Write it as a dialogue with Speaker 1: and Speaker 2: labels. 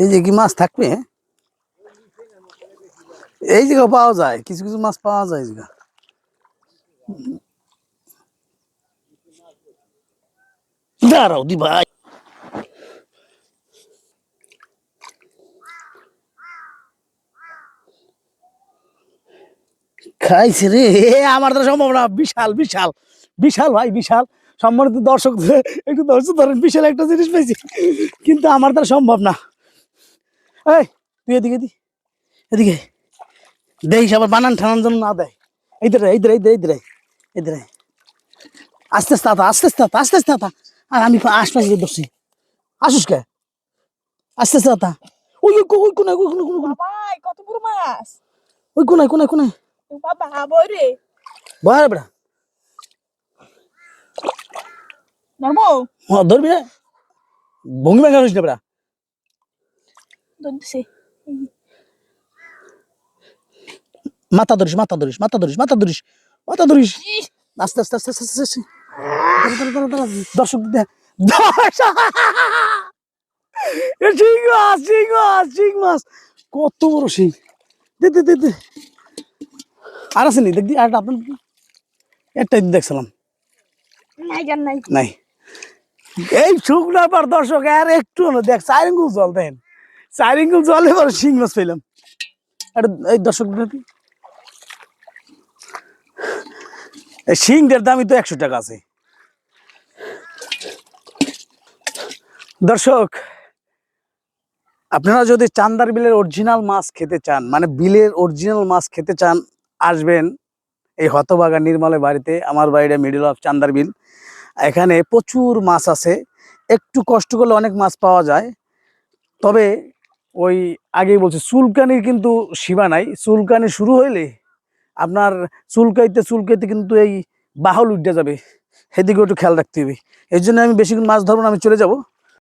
Speaker 1: এই যে কি মাছ থাকবে? এই জায়গা পাওয়া যায়, কিছু কিছু মাছ পাওয়া যায় এই দাঁড়াও দি ভাই। খাইছে রে আমার তো সম্ভব না, বিশাল বিশাল বিশাল ভাই, বিশাল। সম্মানিত দর্শক, একটু দর্শক ধরেন, বিশাল একটা জিনিস পেয়েছি, কিন্তু আমার দ্বারা সম্ভব না। এই তুই এদিকে দি এদিকে। দেখিস আবার বানান ঠানান যেন না দেয়। এইদের এইদের এইদের এইদের এইদের আস্তে আস্তে আতা আস্তে আস্তে আতা আস্তে আস্তে আতা। আর আমি আশপাশে ধরছি। আসুস কে? আস্তে আস্তে আতা। ওই ওই ওই কোনায় ওই কোনায় কোনায়।
Speaker 2: বাবাই কত বড় মাছ।
Speaker 1: ওই কোনায় কোনায় কোনায়।
Speaker 2: বাবা বই রে।
Speaker 1: বয় বেড়া
Speaker 2: ধরবো
Speaker 1: ধরবি না ভঙ্গি ভেঙে না বেড়া
Speaker 2: ধরতেছি।
Speaker 1: মাথা ধরিস মাথা ধরিস মাথা ধরিস মাথা ধরিস মাথা ধরিস। আস্তে আস্তে আস্তে আস্তে আস্তে আস্তে। দর্শক শিং মাছ শিং মাছ শিং মাছ। কত বড় শিং। দে দে দে দে। আর আছে নি? দেখি আর আপনার একটাই দেখছিলাম।
Speaker 2: নাই জান নাই।
Speaker 1: নাই। এই শুকনার পর দর্শক আর একটু না। দেখ চারিঙ্গুল জল দেন। চারিঙ্গুল জল এবার শিং মাছ পেলাম এটা এই দর্শক শিংটার দামই তো একশো টাকা আছে। দর্শক, আপনারা যদি চান্দার বিলের অরিজিনাল মাছ খেতে চান মানে বিলের অরিজিনাল মাছ খেতে চান, আসবেন এই হতবাগা নির্মলের বাড়িতে, আমার বাড়িটা মিডল অফ চান্দার বিল। এখানে প্রচুর মাছ আছে। একটু কষ্ট করলে অনেক মাছ পাওয়া যায়। তবে ওই আগেই বলছি, চুলকানির কিন্তু সীমা নাই। চুলকানি শুরু হইলে আপনার চুলকাইতে চুলকাইতে কিন্তু এই বাহল উঠে যাবে। সেদিকেও একটু খেয়াল রাখতে হবে। এই জন্য আমি বেশিক্ষণ মাছ ধরবো না, আমি চলে যাব।